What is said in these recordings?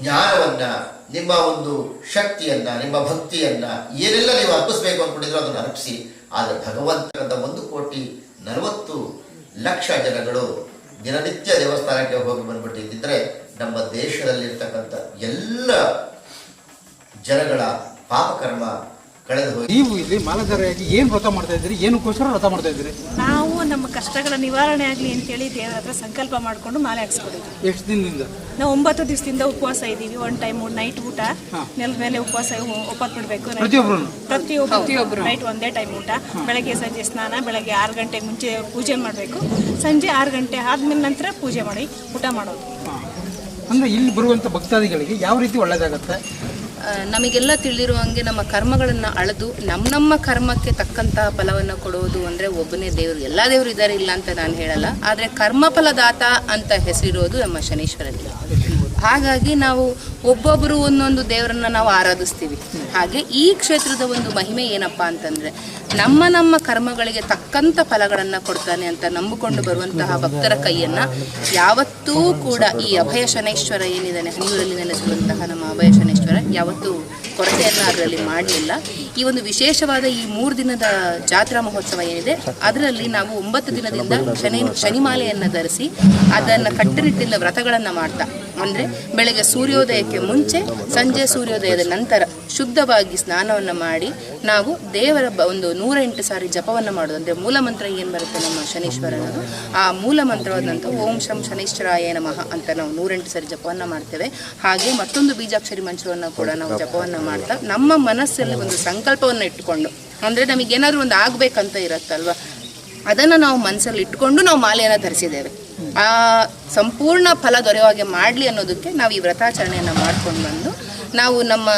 ಜ್ಞಾನವನ್ನ ನಿಮ್ಮ ಒಂದು ಶಕ್ತಿಯನ್ನ, ನಿಮ್ಮ ಭಕ್ತಿಯನ್ನ ಏನೆಲ್ಲ ನೀವು ಅರ್ಪಿಸಬೇಕು ಅಂದ್ಕೊಂಡಿದ್ರು ಅದನ್ನು ಅರ್ಪಿಸಿ. ಆದರೆ ಭಗವಂತನ ಒಂದು ಕೋಟಿ ನಲವತ್ತು ಲಕ್ಷ ಜನಗಳು ದಿನನಿತ್ಯ ದೇವಸ್ಥಾನಕ್ಕೆ ಹೋಗಿ ಬಂದ್ಬಿಟ್ಟಿದ್ದರೆ ನಮ್ಮ ದೇಶದಲ್ಲಿರ್ತಕ್ಕಂಥ ಎಲ್ಲ ಜನಗಳ ಪಾಪಕರ್ಮ ಕಳೆದು ಹೋಗಿ. ನೀವು ಇಲ್ಲಿ ಮಾಲಾಧಾರಿಯಾಗಿ ಏನು ವ್ರತ ಮಾಡ್ತಾ ಇದ್ದೀರಿ? ಏನಕ್ಕೋಸ್ಕರ ವ್ರತ ಮಾಡ್ತಾ ಇದ್ರಿ ನಾವು ನಮ್ಮ ಕಷ್ಟಗಳ ನಿವಾರಣೆ ಆಗಲಿ ಅಂತೇಳಿ ದೇವರ ಹತ್ರ ಸಂಕಲ್ಪ ಮಾಡ್ಕೊಂಡು ಮಾಲೆ ಹಾಕ್ಸ್ಕೊಂಡಿದ್ವಿ ಎಷ್ಟು ದಿನದಿಂದ? ನಾವು ಒಂಬತ್ತು ದಿವಸದಿಂದ ಉಪವಾಸ ಇದ್ದೀವಿ. ಒನ್ ಟೈಮ್ ನೈಟ್ ಊಟ. ನೆಲದ ಮೇಲೆ ಉಪವಾಸ ಒಪ್ಪತ್ ಬಿಡಬೇಕು. ಪ್ರತಿಯೊಬ್ಬರು ಪ್ರತಿಯೊಬ್ಬರು ನೈಟ್ ಒಂದೇ ಟೈಮ್ ಊಟ. ಬೆಳಗ್ಗೆ ಸಂಜೆ ಸ್ನಾನ ಬೆಳಗ್ಗೆ ಆರು ಗಂಟೆ ಮುಂಚೆ ಪೂಜೆ ಮಾಡಬೇಕು. ಸಂಜೆ ಆರು ಗಂಟೆ ಆದ್ಮೇಲೆ ನಂತರ ಪೂಜೆ ಮಾಡಿ ಊಟ ಮಾಡೋದು. ಅಂದ್ರೆ ಇಲ್ಲಿ ಬರುವಂತ ಭಕ್ತಾದಿಗಳಿಗೆ ಯಾವ ರೀತಿ ಒಳ್ಳೇದಾಗತ್ತೆ? ಆ, ನಮಗೆಲ್ಲ ತಿಳಿದಿರುವಂಗೆ ನಮ್ಮ ಕರ್ಮಗಳನ್ನು ಅಳೆದು ನಮ್ಮ ನಮ್ಮ ಕರ್ಮಕ್ಕೆ ತಕ್ಕಂತಹ ಫಲವನ್ನು ಕೊಡುವುದು ಅಂದರೆ ಒಬ್ಬನೇ ದೇವರು, ಎಲ್ಲ ದೇವರು ಇದ್ದಾರೆ ಇಲ್ಲ ಅಂತ ನಾನು ಹೇಳಲ್ಲ. ಆದರೆ ಕರ್ಮಫಲದಾತ ಅಂತ ಹೆಸರಿರೋದು ನಮ್ಮ ಶನೀಶ್ವರನಿಗೆ ಹಾಗಾಗಿ ನಾವು ಒಬ್ಬೊಬ್ಬರು ಒಂದೊಂದು ದೇವರನ್ನ ನಾವು ಆರಾಧಿಸ್ತೀವಿ. ಹಾಗೆ ಈ ಕ್ಷೇತ್ರದ ಒಂದು ಮಹಿಮೆ ಏನಪ್ಪಾ ಅಂತಂದ್ರೆ ನಮ್ಮ ನಮ್ಮ ಕರ್ಮಗಳಿಗೆ ತಕ್ಕಂತ ಫಲಗಳನ್ನು ಕೊಡ್ತಾನೆ ಅಂತ ನಂಬಿಕೊಂಡು ಬರುವಂತಹ ಭಕ್ತರ ಕೈಯನ್ನ ಯಾವತ್ತೂ ಕೂಡ ಈ ಅಭಯ ಶನೇಶ್ವರ ಏನಿದ್ದಾನೆ, ಹನಿಯೂರಲ್ಲಿ ನೆಲೆಸಿರುವಂತಹ ನಮ್ಮ ಅಭಯ ಶನೇಶ್ವರ ಯಾವತ್ತೂ ಕೊರತೆಯನ್ನ ಅದರಲ್ಲಿ ಮಾಡಲಿಲ್ಲ. ಈ ಒಂದು ವಿಶೇಷವಾದ ಈ ಮೂರು ದಿನದ ಜಾತ್ರಾ ಮಹೋತ್ಸವ ಏನಿದೆ, ಅದರಲ್ಲಿ ನಾವು ಒಂಬತ್ತು ದಿನದಿಂದ ಶನಿ, ಶನಿಮಾಲೆಯನ್ನ ಧರಿಸಿ ಅದನ್ನ ಕಟ್ಟುನಿಟ್ಟಿನ ವ್ರತಗಳನ್ನು ಮಾಡ್ತಾ, ಅಂದ್ರೆ ಬೆಳಗ್ಗೆ ಸೂರ್ಯೋದಯಕ್ಕೆ ಮುಂಚೆ ಸಂಜೆ ಸೂರ್ಯೋದಯದ ನಂತರ ಶುದ್ಧವಾಗಿ ಸ್ನಾನವನ್ನು ಮಾಡಿ ನಾವು ದೇವರ ಒಂದು ನೂರೆಂಟು ಸಾರಿ ಜಪವನ್ನು ಮಾಡೋದು. ಅಂದರೆ ಮೂಲ ಮಂತ್ರ ಏನು ಬರುತ್ತೆ ನಮ್ಮ ಶನೀಶ್ವರನದು? ಆ ಮೂಲ ಮಂತ್ರವಾದಂಥ ಓಂ ಶಂ ಶನೀಶ್ವರಾಯ ನಮಃ ಅಂತ ನಾವು ನೂರೆಂಟು ಸಾರಿ ಜಪವನ್ನು ಮಾಡ್ತೇವೆ. ಹಾಗೆ ಮತ್ತೊಂದು ಬೀಜಾಕ್ಷರಿ ಮಂಚವನ್ನು ಕೂಡ ನಾವು ಜಪವನ್ನು ಮಾಡ್ತಾ, ನಮ್ಮ ಮನಸ್ಸಲ್ಲಿ ಒಂದು ಸಂಕಲ್ಪವನ್ನು ಇಟ್ಟುಕೊಂಡು, ಅಂದರೆ ನಮಗೇನಾದ್ರೂ ಒಂದು ಆಗಬೇಕಂತ ಇರುತ್ತಲ್ವ? ಅದನ್ನು ನಾವು ಮನಸ್ಸಲ್ಲಿ ಇಟ್ಕೊಂಡು ನಾವು ಮಾಲೆಯನ್ನು ಧರಿಸಿದ್ದೇವೆ. ಆ ಸಂಪೂರ್ಣ ಫಲ ದೊರೆಯುವ ಹಾಗೆ ಮಾಡಲಿ ಅನ್ನೋದಕ್ಕೆ ನಾವು ಈ ವ್ರತಾಚರಣೆಯನ್ನು ಮಾಡ್ಕೊಂಡು ಬಂದು ನಾವು ನಮ್ಮ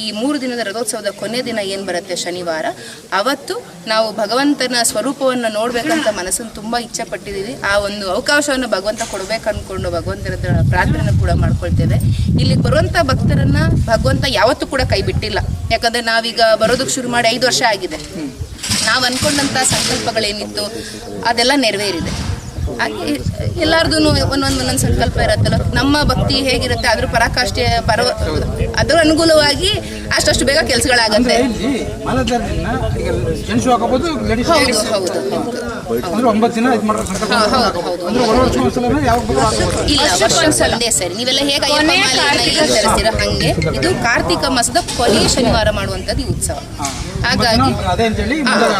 ಈ ಮೂರು ದಿನದ ರಥೋತ್ಸವದ ಕೊನೆ ದಿನ ಏನು ಬರುತ್ತೆ ಶನಿವಾರ? ಅವತ್ತು ನಾವು ಭಗವಂತನ ಸ್ವರೂಪವನ್ನು ನೋಡಬೇಕಂತ ಮನಸ್ಸನ್ನು ತುಂಬ ಇಚ್ಛೆ ಪಟ್ಟಿದ್ದೀವಿ ಆ ಒಂದು ಅವಕಾಶವನ್ನು ಭಗವಂತ ಕೊಡಬೇಕು ಅಂದ್ಕೊಂಡು ಭಗವಂತನ ಪ್ರಾರ್ಥನೆ ಕೂಡ ಮಾಡ್ಕೊಳ್ತೇವೆ. ಇಲ್ಲಿ ಬರುವಂಥ ಭಕ್ತರನ್ನು ಭಗವಂತ ಯಾವತ್ತೂ ಕೂಡ ಕೈ ಬಿಟ್ಟಿಲ್ಲ. ಯಾಕಂದರೆ ನಾವೀಗ ಬರೋದಕ್ಕೆ ಶುರು ಮಾಡಿ ಐದು ವರ್ಷ ಆಗಿದೆ. ನಾವು ಅಂದ್ಕೊಂಡಂಥ ಸಂಕಲ್ಪಗಳೇನಿತ್ತು ಅದೆಲ್ಲ ನೆರವೇರಿದೆ. ಎಲ್ಲಾರ್ದು ಒಂದೊಂದು ಒಂದೊಂದು ಸಂಕಲ್ಪ ಇರತ್ತಲ್ಲ. ನಮ್ಮ ಭಕ್ತಿ ಹೇಗಿರುತ್ತೆ ಅದ್ರ ಪರಾಕಾಷ್ಠೆ ಪರ ಅದ್ರ ಅನುಗುಣವಾಗಿ ಅಷ್ಟಷ್ಟು ಬೇಗ ಕೆಲಸಗಳಾಗತ್ತೆ. ಸರಿ ನೀವೆಲ್ಲ ಹೇಗೆ ಹಂಗೆ. ಇದು ಕಾರ್ತಿಕ ಮಾಸದ ಕೊನೆಯ ಶನಿವಾರ ಮಾಡುವಂತದ್ದು ಈ ಉತ್ಸವ. ಹಾಗಾಗಿ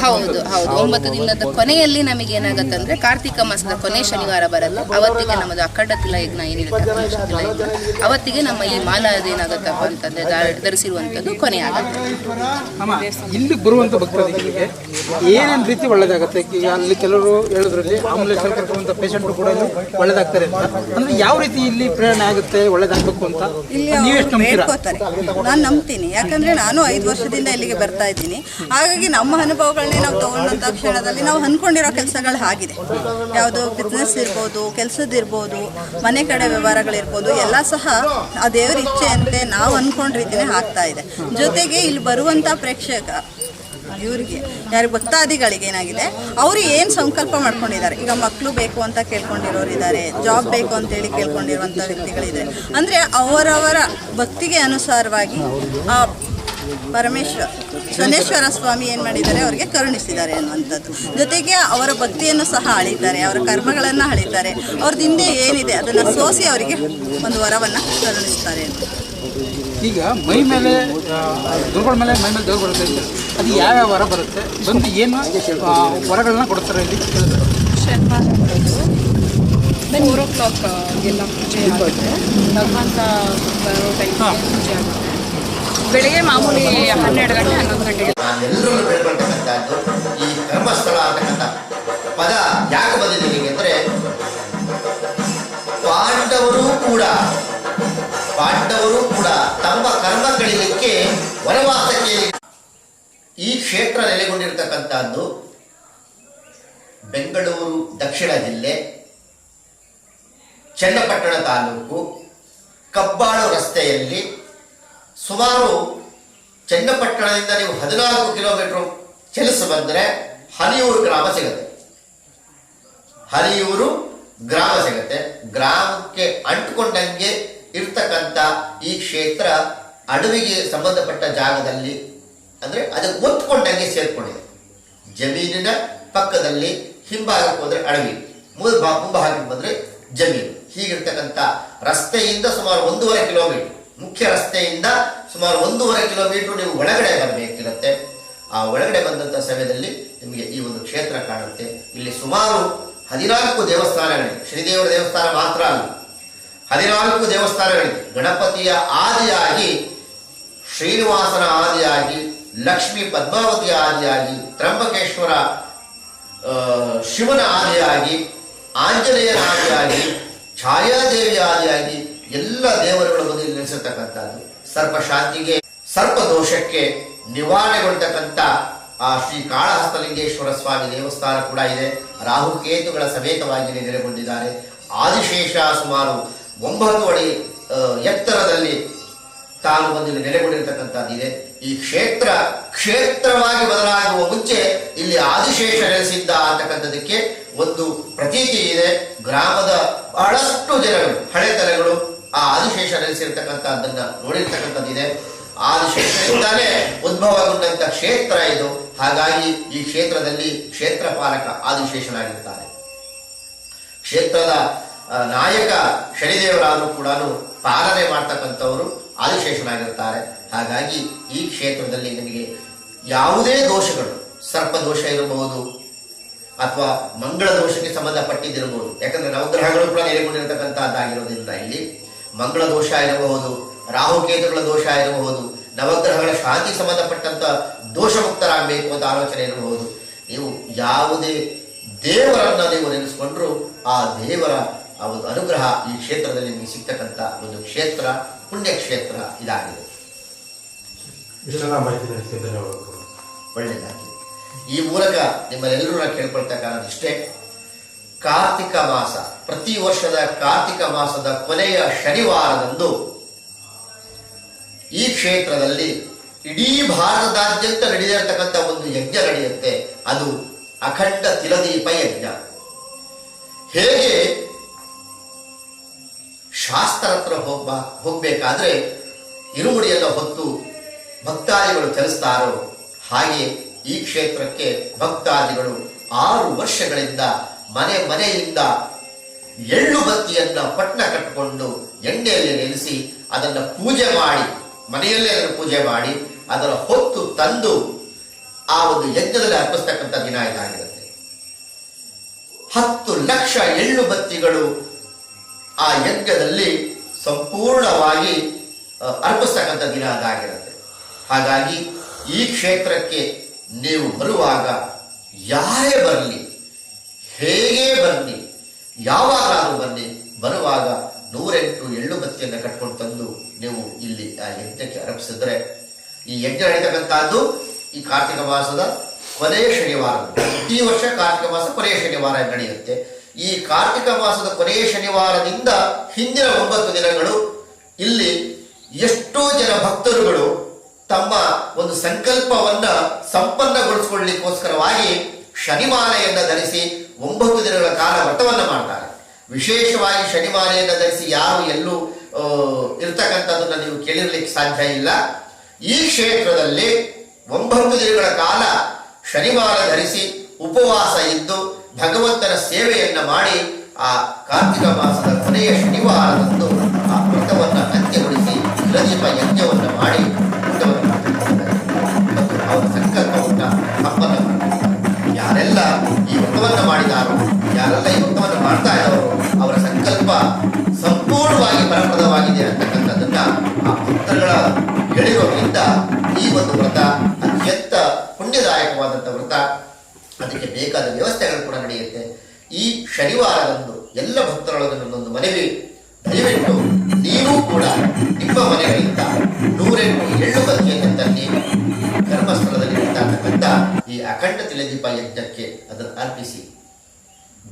ಹೌದು ಹೌದು. ಒಂಬತ್ತು ದಿನದ ಕೊನೆಯಲ್ಲಿ ನಮಗೆ ಏನಾಗತ್ತಂದ್ರೆ ಕಾರ್ತಿಕ ಮಾಸದ ಕೊನೆ ಶನಿವಾರ ಬರಲ್ಲ. ಅವತ್ತಿಗೆ ನಮ್ಮದು ಅಖಂಡ ತಿಲ ಯಜ್ಞ ಏನಿರುತ್ತೆ ಯಜ್ಞ ಅವತ್ತಿಗೆ ನಮ್ಮ ಈ ಮಾಲ ಅದೇನಾಗುತ್ತಪ್ಪ ಅಂತಂದ್ರೆ ಧರಿಸಿರುವಂತದ್ದು ಕೊನೆ ಆಗುತ್ತೆ ಇಲ್ಲಿ ಬರುವಂತ ಭಕ್ತಾದಿಗಳಿಗೆ ಏನೇನು ರೀತಿ ಒಳ್ಳೇದಾಗುತ್ತೆ? ಈಗ ಅಲ್ಲಿ ಕೆಲವರು ಹೇಳೋದ್ರಲ್ಲಿ ಆಂಬುಲೆನ್ಸ್ ಕರ್ಕೊಂಡಂಥ ಪೇಷಂಟ್ ಕೂಡ ಒಳ್ಳೇದಾಗ್ತಾರೆ ಅಂತ. ಅಂದ್ರೆ ಯಾವ ರೀತಿ ಇಲ್ಲಿ ಪ್ರೇರಣೆ ಆಗುತ್ತೆ ಒಳ್ಳೇದಾಗಬೇಕು ಅಂತ? ಇಲ್ಲಿ ನೀವು ಅವ್ರು ಎಷ್ಟು ನಂಬ್ತೀರಾ? ಬೇಡ್ಕೋತಾರೆ. ನಾನು ನಂಬ್ತೀನಿ. ಯಾಕಂದ್ರೆ ನಾನು ಐದು ವರ್ಷದಿಂದ ಇಲ್ಲಿಗೆ ಬರ್ತಾ ಇದ್ದೀನಿ. ಹಾಗಾಗಿ ನಮ್ಮ ಅನುಭವಗಳನ್ನೇ ನಾವು ತಗೊಂಡಂಥ ಕ್ಷಣದಲ್ಲಿ ನಾವು ಅನ್ಕೊಂಡಿರೋ ಕೆಲಸಗಳು ಆಗಿದೆ. ಯಾವುದು ಬಿಸ್ನೆಸ್ ಇರ್ಬೋದು ಕೆಲಸದಿರ್ಬೋದು ಮನೆ ಕಡೆ ವ್ಯವಹಾರಗಳಿರ್ಬೋದು ಎಲ್ಲ ಸಹ ಆ ದೇವರ ಇಚ್ಛೆಯಂತೆ ನಾವು ಅನ್ಕೊಂಡ ರೀತಿನೇ ಆಗ್ತಾ ಇದೆ. ಜೊತೆಗೆ ಇಲ್ಲಿ ಬರುವಂತ ಪ್ರೇಕ್ಷಕ ಇವರಿಗೆ ಯಾರು ಭಕ್ತಾದಿಗಳಿಗೆ ಏನಾಗಿದೆ, ಅವರು ಏನು ಸಂಕಲ್ಪ ಮಾಡ್ಕೊಂಡಿದ್ದಾರೆ. ಈಗ ಮಕ್ಕಳು ಬೇಕು ಅಂತ ಕೇಳ್ಕೊಂಡಿರೋರು ಇದ್ದಾರೆ ಜಾಬ್ ಬೇಕು ಅಂತೇಳಿ ಕೇಳ್ಕೊಂಡಿರುವಂಥ ವ್ಯಕ್ತಿಗಳಿದ್ದಾರೆ. ಅಂದರೆ ಅವರವರ ಭಕ್ತಿಗೆ ಅನುಸಾರವಾಗಿ ಆ ಪರಮೇಶ್ವರ ಸೋನೇಶ್ವರ ಸ್ವಾಮಿ ಏನು ಮಾಡಿದ್ದಾರೆ, ಅವರಿಗೆ ಕರುಣಿಸಿದ್ದಾರೆ ಅನ್ನುವಂಥದ್ದು. ಜೊತೆಗೆ ಅವರ ಭಕ್ತಿಯನ್ನು ಸಹ ಅಳಿದ್ದಾರೆ, ಅವರ ಕರ್ಮಗಳನ್ನು ಅಳಿದ್ದಾರೆ. ಅವ್ರದ್ದು ಹಿಂದೆ ಏನಿದೆ, ಅದನ್ನು ಸೋಸಿ ಅವರಿಗೆ ಒಂದು ವರವನ್ನು ಕರುಣಿಸ್ತಾರೆ ಅಂತ. ಈಗ ಮೈ ಮೇಲೆ ದುರ್ಗಳ ಮೇಲೆ ಮೈ ಮೇಲೆ ದೇವ್ರು ಬರುತ್ತೆ ಯಾವ ಅದು ಯಾವ್ಯಾವ ವರ ಬರುತ್ತೆ? ಬಂದು ಏನು ಆ, ವರಗಳನ್ನ ಕೊಡ್ತಾರೆ ಇಲ್ಲಿ? ಫೋರ್ ಓ ಕ್ಲಾಕ್ ಎಲ್ಲ ಪೂಜೆ ಆಗುತ್ತೆ ಭಗವಂತ ಬರೋ ಟೈಮ್ಗೆ ಪೂಜೆ ಆಗುತ್ತೆ. ಬೆಳಿಗ್ಗೆ ಮಾಮೂಲಿ ಹನ್ನೆರಡು ಗಂಟೆ ಹನ್ನೊಂದು ಗಂಟೆಗೆ. ನಾನೆಲ್ಲರೂ ಈ ಧರ್ಮಸ್ಥಳ ಅಂತಕ್ಕಂಥ ಪದ ಯಾಕೆ ಅಂದರೆ ಪಾಂಡವರು ಕೂಡ ಪಾಂಡವರು ಕೂಡ ತಮ್ಮ ಕರ್ಮ ಕಳಿಲಿಕ್ಕೆ ವನವಾಸಕ್ಕೆ ಈ ಕ್ಷೇತ್ರ ನೆಲೆಗೊಂಡಿರ್ತಕ್ಕಂಥದ್ದು ಬೆಂಗಳೂರು ದಕ್ಷಿಣ ಜಿಲ್ಲೆ, ಚನ್ನಪಟ್ಟಣ ತಾಲೂಕು, ಕಬ್ಬಾಳು ರಸ್ತೆಯಲ್ಲಿ ಸುಮಾರು ಚನ್ನಪಟ್ಟಣದಿಂದ ನೀವು ಹದಿನಾಲ್ಕು ಕಿಲೋಮೀಟರ್ ಚಲಿಸಿ ಬಂದರೆ ಹರಿಯೂರು ಗ್ರಾಮ ಸಿಗುತ್ತೆ. ಹರಿಯೂರು ಗ್ರಾಮ ಸಿಗುತ್ತೆ. ಗ್ರಾಮಕ್ಕೆ ಅಂಟ್ಕೊಂಡಂಗೆ ಇರ್ತಕ್ಕಂಥ ಈ ಕ್ಷೇತ್ರ ಅಡವಿಗೆ ಸಂಬಂಧಪಟ್ಟ ಜಾಗದಲ್ಲಿ ಅಂದರೆ ಅದಕ್ಕೆ ಒತ್ಕೊಂಡಂಗೆ ಸೇರ್ಕೊಂಡಿದೆ. ಜಮೀನಿನ ಪಕ್ಕದಲ್ಲಿ ಹಿಂಭಾಗಕ್ಕೆ ಹೋದರೆ ಅಡವಿ ಮೂರು ಭಾ ಮುಂಭಾಗಕ್ಕೆ ಬಂದರೆ ಜಮೀನು. ಹೀಗಿರ್ತಕ್ಕಂಥ ರಸ್ತೆಯಿಂದ ಸುಮಾರು ಒಂದೂವರೆ ಕಿಲೋಮೀಟರ್, ಮುಖ್ಯ ರಸ್ತೆಯಿಂದ ಸುಮಾರು ಒಂದೂವರೆ ಕಿಲೋಮೀಟರ್ ನೀವು ಒಳಗಡೆ ಬರಬೇಕಿರುತ್ತೆ. ಆ ಒಳಗಡೆ ಬಂದಂಥ ಸಮಯದಲ್ಲಿ ನಿಮಗೆ ಈ ಒಂದು ಕ್ಷೇತ್ರ ಕಾಣುತ್ತೆ. ಇಲ್ಲಿ ಸುಮಾರು ಹದಿನಾಲ್ಕು ದೇವಸ್ಥಾನಗಳಿವೆ. ಶ್ರೀದೇವರ ದೇವಸ್ಥಾನ ಮಾತ್ರ ಅಲ್ಲ ಹದಿನಾಲ್ಕು ದೇವಸ್ಥಾನಗಳಿವೆ. ಗಣಪತಿಯ ಆದಿಯಾಗಿ, ಶ್ರೀನಿವಾಸನ ಆದಿಯಾಗಿ, ಲಕ್ಷ್ಮಿ ಪದ್ಮಾವತಿಯ ಆದಿಯಾಗಿ ತ್ರಂಬಕೇಶ್ವರ ಶಿವನ ಆದಿಯಾಗಿ, ಆಂಜನೇಯನ ಆದಿಯಾಗಿ, ಛಾಯಾದೇವಿಯ ಆದಿಯಾಗಿ ಎಲ್ಲ ದೇವರುಗಳ ಬದಲು ನೆಲೆಸಿರ್ತಕ್ಕಂಥದ್ದು. ಸರ್ಪ ಶಾಂತಿಗೆ, ಸರ್ಪ ದೋಷಕ್ಕೆ ನಿವಾರಣೆಗೊಳ್ತಕ್ಕಂಥ ಆ ಶ್ರೀ ಕಾಳಹಸ್ತಲಿಂಗೇಶ್ವರ ಸ್ವಾಮಿ ದೇವಸ್ಥಾನ ಕೂಡ ಇದೆ. ರಾಹುಕೇತುಗಳ ಸಮೇತವಾಗಿ ನೆಲೆಗೊಂಡಿದ್ದಾರೆ. ಆದಿಶೇಷ ಸುಮಾರು ಒಂಬತ್ತು ಅಡಿ ಎತ್ತರದಲ್ಲಿ ತಾನು ಬಂದು ನೆಲೆಗೊಂಡಿರತಕ್ಕಂಥದ್ದಿದೆ. ಈ ಕ್ಷೇತ್ರ ಕ್ಷೇತ್ರವಾಗಿ ಬದಲಾಗುವ ಮುಂಚೆ ಇಲ್ಲಿ ಆದಿಶೇಷ ನೆಲೆಸಿದ್ದ ಅಂತಕ್ಕಂಥದಕ್ಕೆ ಒಂದು ಪ್ರತೀತಿ ಇದೆ. ಗ್ರಾಮದ ಬಹಳಷ್ಟು ಜನಗಳು ಹಳೆ ತಲೆಗಳು ಆ ಆದಿಶೇಷ ನೆಲೆಸಿರ್ತಕ್ಕಂಥದ್ದನ್ನ ನೋಡಿರ್ತಕ್ಕಂಥದ್ದಿದೆ. ಆದಿಶೇಷರಿಂದಾನೇ ಉದ್ಭವಗೊಂಡಂತ ಕ್ಷೇತ್ರ ಇದು. ಹಾಗಾಗಿ ಈ ಕ್ಷೇತ್ರದಲ್ಲಿ ಕ್ಷೇತ್ರ ಪಾಲಕ ಆದಿಶೇಷನಾಗಿರ್ತಾರೆ ಕ್ಷೇತ್ರದ ನಾಯಕ ಶನಿದೇವರಾದರೂ ಕೂಡ ಪಾಲನೆ ಮಾಡ್ತಕ್ಕಂಥವರು ಆದಿಶೇಷನಾಗಿರ್ತಾರೆ. ಹಾಗಾಗಿ ಈ ಕ್ಷೇತ್ರದಲ್ಲಿ ನಿಮಗೆ ಯಾವುದೇ ದೋಷಗಳು, ಸರ್ಪ ದೋಷ ಇರಬಹುದು ಅಥವಾ ಮಂಗಳ ದೋಷಕ್ಕೆ ಸಂಬಂಧಪಟ್ಟಿದ್ದಿರಬಹುದು. ಯಾಕಂದ್ರೆ ನವಗ್ರಹಗಳು ಕೂಡ ನೆಲೆಗೊಂಡಿರತಕ್ಕಂಥದ್ದಾಗಿರೋದ್ರಿಂದ ಇಲ್ಲಿ ಮಂಗಳ ದೋಷ ಇರಬಹುದು ರಾಹುಕೇತುಗಳ ದೋಷ ಇರಬಹುದು, ನವಗ್ರಹಗಳ ಶಾಂತಿ ಸಂಬಂಧಪಟ್ಟಂತ ದೋಷ ಮುಕ್ತರಾಗಬೇಕು ಅಂತ ಆಲೋಚನೆ ಇರಬಹುದು. ನೀವು ಯಾವುದೇ ದೇವರನ್ನ ನೀವು ನೆನೆಸ್ಕೊಂಡ್ರು ಆ ದೇವರ ಆ ಒಂದು ಅನುಗ್ರಹ ಈ ಕ್ಷೇತ್ರದಲ್ಲಿ ನಿಮಗೆ ಸಿಗ್ತಕ್ಕಂಥ ಒಂದು ಕ್ಷೇತ್ರ ಪುಣ್ಯ ಕ್ಷೇತ್ರ ಇದಾಗಿದೆ ಒಳ್ಳೆಯದಾಗಿದೆ ಈ ಮೂಲಕ ನಿಮ್ಮಲ್ಲೆಲ್ಲರೂ ನಾನು ಇಷ್ಟೇ. ಕಾರ್ತಿಕ ಮಾಸ ಪ್ರತಿ ವರ್ಷದ ಕಾರ್ತಿಕ ಮಾಸದ ಕೊನೆಯ ಶನಿವಾರದಂದು ಈ ಕ್ಷೇತ್ರದಲ್ಲಿ ಇಡೀ ಭಾರತದಾದ್ಯಂತ ನಡೆದಿರತಕ್ಕಂಥ ಒಂದು ಯಜ್ಞ ನಡೆಯುತ್ತೆ. ಅದು ಅಖಂಡ ತಿಲದೀಪ ಯಜ್ಞ. ಹೇಗೆ ಶಾಸ್ತ್ರ ಹತ್ರ ಹೋಗ್ಬ, ಹೋಗ್ಬೇಕಾದ್ರೆ ಇರುಮುಡಿಯನ್ನು ಹೊತ್ತು ಭಕ್ತಾದಿಗಳು ಚಲಿಸ್ತಾರೋ ಹಾಗೆ ಈ ಕ್ಷೇತ್ರಕ್ಕೆ ಭಕ್ತಾದಿಗಳು ಆರು ವರ್ಷಗಳಿಂದ ಮನೆ ಮನೆಯಿಂದ ಎಳ್ಳು ಬತ್ತಿಯನ್ನ ಪಟ್ಟಣ ಕಟ್ಟಿಕೊಂಡು ಎಣ್ಣೆಯಲ್ಲಿ ನೆಲೆಸಿ ಅದನ್ನ ಪೂಜೆ ಮಾಡಿ, ಮನೆಯಲ್ಲೇ ಅದನ್ನು ಪೂಜೆ ಮಾಡಿ, ಅದರ ಹೊತ್ತು ತಂದು ಆ ಒಂದು ಯಜ್ಞದಲ್ಲಿ ಅರ್ಪಿಸ್ತಕ್ಕಂಥ ದಿನ ಇದಾಗಿರುತ್ತೆ. ಹತ್ತು ಲಕ್ಷ ಎಳ್ಳು ಬತ್ತಿಗಳು ಆ ಯಜ್ಞದಲ್ಲಿ ಸಂಪೂರ್ಣವಾಗಿ ಅರ್ಪಿಸ್ತಕ್ಕಂಥ ದಿನ ಅದಾಗಿರುತ್ತೆ. ಹಾಗಾಗಿ ಈ ಕ್ಷೇತ್ರಕ್ಕೆ ನೀವು ಬರುವಾಗ ಯಾರೇ ಬರಲಿ, ಹೇಗೆ ಬರಲಿ ಯಾವಾಗಾದರೂ ಬನ್ನಿ, ಬರುವಾಗ ನೂರೆಂಟು ಎಳ್ಳು ಬತ್ತಿಯನ್ನು ಕಟ್ಕೊಂಡು ತಂದು ನೀವು ಇಲ್ಲಿ ಆ ಯಜ್ಞಕ್ಕೆ ಅರ್ಪಿಸಿದ್ರೆ, ಈ ಯಜ್ಞ ನಡೀತಕ್ಕಂಥದ್ದು ಈ ಕಾರ್ತಿಕ ಮಾಸದ ಕೊನೆಯ ಶನಿವಾರ ಈ ವರ್ಷ ಕಾರ್ತಿಕ ಮಾಸ ಕೊನೆಯ ಶನಿವಾರ ನಡೆಯುತ್ತೆ. ಈ ಕಾರ್ತಿಕ ಮಾಸದ ಕೊನೆಯ ಶನಿವಾರದಿಂದ ಹಿಂದಿನ ಒಂಬತ್ತು ದಿನಗಳು ಇಲ್ಲಿ ಎಷ್ಟೋ ಜನ ಭಕ್ತರುಗಳು ತಮ್ಮ ಒಂದು ಸಂಕಲ್ಪವನ್ನ ಸಂಪನ್ನಗೊಳಿಸಿಕೊಳ್ಳಿಕ್ಕೋಸ್ಕರವಾಗಿ ಶನಿಮಾಲೆಯನ್ನ ಧರಿಸಿ ಒಂಬತ್ತು ದಿನಗಳ ಕಾಲ ವ್ರತವನ್ನು ಮಾಡ್ತಾರೆ. ವಿಶೇಷವಾಗಿ ಶನಿಮಾಲೆಯನ್ನು ಧರಿಸಿ ಯಾರು ಎಲ್ಲೂ ಇರ್ತಕ್ಕಂಥದ್ದನ್ನ ನೀವು ಕೇಳಿರ್ಲಿಕ್ಕೆ ಸಾಧ್ಯ ಇಲ್ಲ. ಈ ಕ್ಷೇತ್ರದಲ್ಲಿ ಒಂಬತ್ತು ದಿನಗಳ ಕಾಲ ಶನಿವಾರ ಧರಿಸಿ ಉಪವಾಸ ಇದ್ದು ಭಗವಂತನ ಸೇವೆಯನ್ನ ಮಾಡಿ ಆ ಕಾರ್ತಿಕ ಮಾಸದ ಕೊನೆಯ ಶನಿವಾರದಂದು ಆ ವ್ರತವನ್ನ ಅಂತ್ಯಗೊಳಿಸಿ ಪ್ರದೀಪ ಯಜ್ಞವನ್ನು ಮಾಡಿ ವ್ಯವಸ್ಥೆಗಳು ಕೂಡ ನಡೆಯುತ್ತೆ. ಈ ಶನಿವಾರದಂದು ಎಲ್ಲ ಭಕ್ತರೊಳಗೆ ನನ್ನೊಂದು ಮನವಿ, ದಯವಿಟ್ಟು ನೀವು ಕೂಡ ನಿಮ್ಮ ಮನೆಗಳಿಂದ ನೂರೆಂಟು ಎಳ್ಳು ಬತ್ತಿಯನ್ನು ತನ್ನಿ ಧರ್ಮಸ್ಥಳದಲ್ಲಿ ಇರ್ತಕ್ಕಂಥ ಈ ಅಖಂಡ ತಿಲದೀಪ ಯಜ್ಞಕ್ಕೆ ಅದನ್ನು ಅರ್ಪಿಸಿ.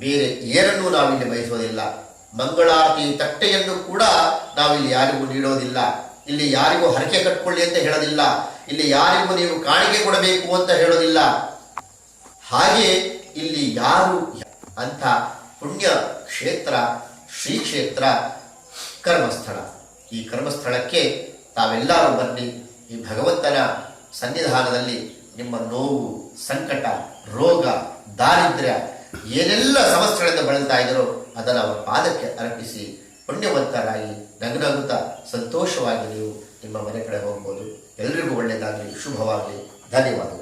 ಬೇರೆ ಏನನ್ನೂ ನಾವಿಲ್ಲಿ ಬಯಸೋದಿಲ್ಲ ಮಂಗಳಾರತಿ ತಟ್ಟೆಯನ್ನು ಕೂಡ ನಾವಿಲ್ಲಿ ಯಾರಿಗೂ ನೀಡೋದಿಲ್ಲ. ಇಲ್ಲಿ ಯಾರಿಗೂ ಹರಕೆ ಕಟ್ಕೊಳ್ಳಿ ಅಂತ ಹೇಳೋದಿಲ್ಲ. ಇಲ್ಲಿ ಯಾರಿಗೂ ನೀವು ಕಾಣಿಕೆ ಕೊಡಬೇಕು ಅಂತ ಹೇಳೋದಿಲ್ಲ. ಹಾಗೆ ಇಲ್ಲಿ ಯಾರು ಅಂಥ ಪುಣ್ಯ ಕ್ಷೇತ್ರ, ಶ್ರೀ ಕ್ಷೇತ್ರ, ಕರ್ಮಸ್ಥಳ. ಈ ಕರ್ಮಸ್ಥಳಕ್ಕೆ ತಾವೆಲ್ಲರೂ ಬನ್ನಿ, ಈ ಭಗವಂತನ ಸನ್ನಿಧಾನದಲ್ಲಿ ನಿಮ್ಮ ನೋವು, ಸಂಕಟ, ರೋಗ, ದಾರಿದ್ರ್ಯ, ಏನೆಲ್ಲ ಸಮಸ್ಯೆಗಳಿಂದ ಬಳಲ್ತಾ ಇದ್ದರೋ ಅದನ್ನು ಅವರ ಪಾದಕ್ಕೆ ಅರ್ಪಿಸಿ ಪುಣ್ಯವಂತರಾಗಿ ನಗುನಗುತ್ತಾ ಸಂತೋಷವಾಗಿ ನೀವು ನಿಮ್ಮ ಮನೆ ಕಡೆ ಹೋಗ್ಬೋದು. ಎಲ್ರಿಗೂ ಒಳ್ಳೆಯದಾಗಲಿ ಶುಭವಾಗಲಿ. ಧನ್ಯವಾದಗಳು.